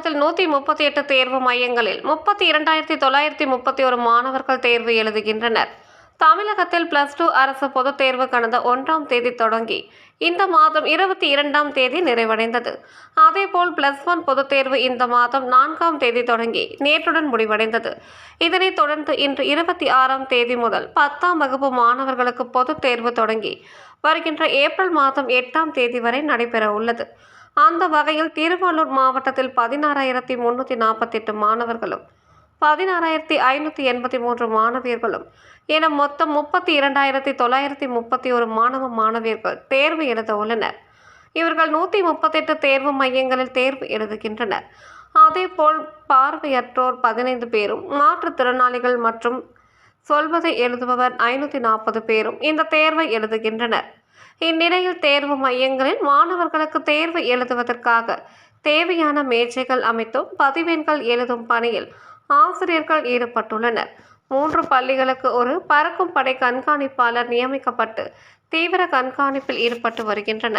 தமிழகத்தில் நூற்றி முப்பத்தி எட்டு தேர்வு மையங்களில் முப்பத்தி இரண்டாயிரத்தி தொள்ளாயிரத்தி முப்பத்தி ஒரு மாணவர்கள் தேர்வு எழுதுகின்றனர். தமிழகத்தில் பிளஸ் டூ அரசு பொதுத் தேர்வு கடந்த ஒன்றாம் தேதி தொடங்கி இந்த மாதம் இருபத்தி இரண்டாம் தேதி நிறைவடைந்தது. அதேபோல் பிளஸ் ஒன் பொதுத் தேர்வு இந்த மாதம் நான்காம் தேதி தொடங்கி நேற்றுடன் முடிவடைந்தது. இதனைத் தொடர்ந்து இன்று இருபத்தி ஆறாம் தேதி முதல் பத்தாம் வகுப்பு மாணவர்களுக்கு பொதுத் தேர்வு தொடங்கி வருகின்ற ஏப்ரல் மாதம் எட்டாம் தேதி வரை நடைபெற உள்ளது அந்த வகையில் திருவள்ளூர் மாவட்டத்தில் பதினாறாயிரத்தி முன்னூற்றி நாற்பத்தெட்டு மாணவர்களும் பதினாறாயிரத்தி ஐநூற்றி எண்பத்தி மூன்று மாணவியர்களும் என மொத்தம் முப்பத்தி இரண்டாயிரத்தி தொள்ளாயிரத்தி முப்பத்தி ஒரு மாணவ மாணவியர்கள் தேர்வு எழுத உள்ளனர். இவர்கள் நூற்றி முப்பத்தெட்டு தேர்வு மையங்களில் தேர்வு எழுதுகின்றனர். அதேபோல் பார்வையற்றோர் பதினைந்து பேரும் மாற்றுத்திறனாளிகள் மற்றும் சொல்வதை எழுதுபவர் ஐநூற்றி நாற்பது பேரும் இந்த தேர்வை எழுதுகின்றனர். இந்நிலையில் தேர்வு மையங்களில் மாணவர்களுக்கு தேர்வு எழுதுவதற்காக தேவையான மேஜைகள் அமைத்தும் பதிவெண்கள் எழுதும் பணியில் ஆசிரியர்கள் ஈடுபட்டுள்ளனர். மூன்று பள்ளிகளுக்கு ஒரு பறக்கும் படை கண்காணிப்பாளர் நியமிக்கப்பட்டு தீவிர கண்காணிப்பில் ஈடுபட்டு வருகின்றனர்.